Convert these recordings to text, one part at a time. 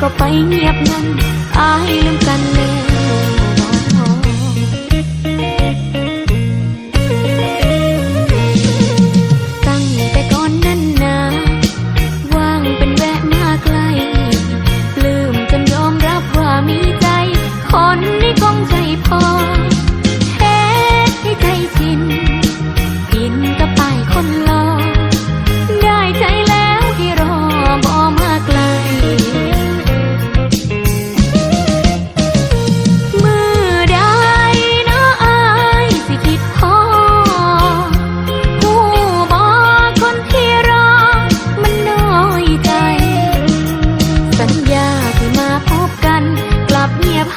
ก็ไปเงียบงันอายลืมกันเลย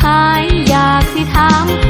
หายอยากสิถาม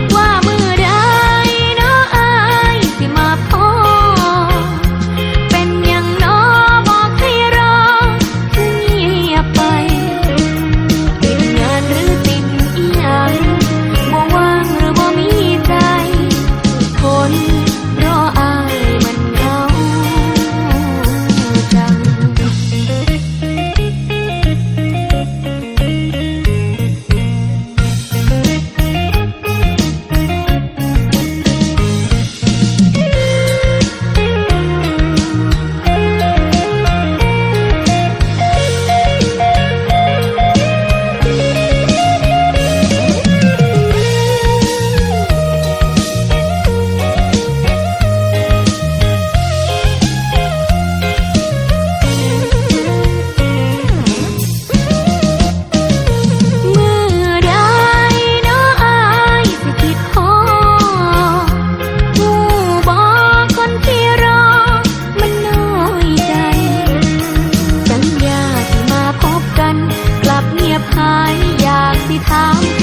的他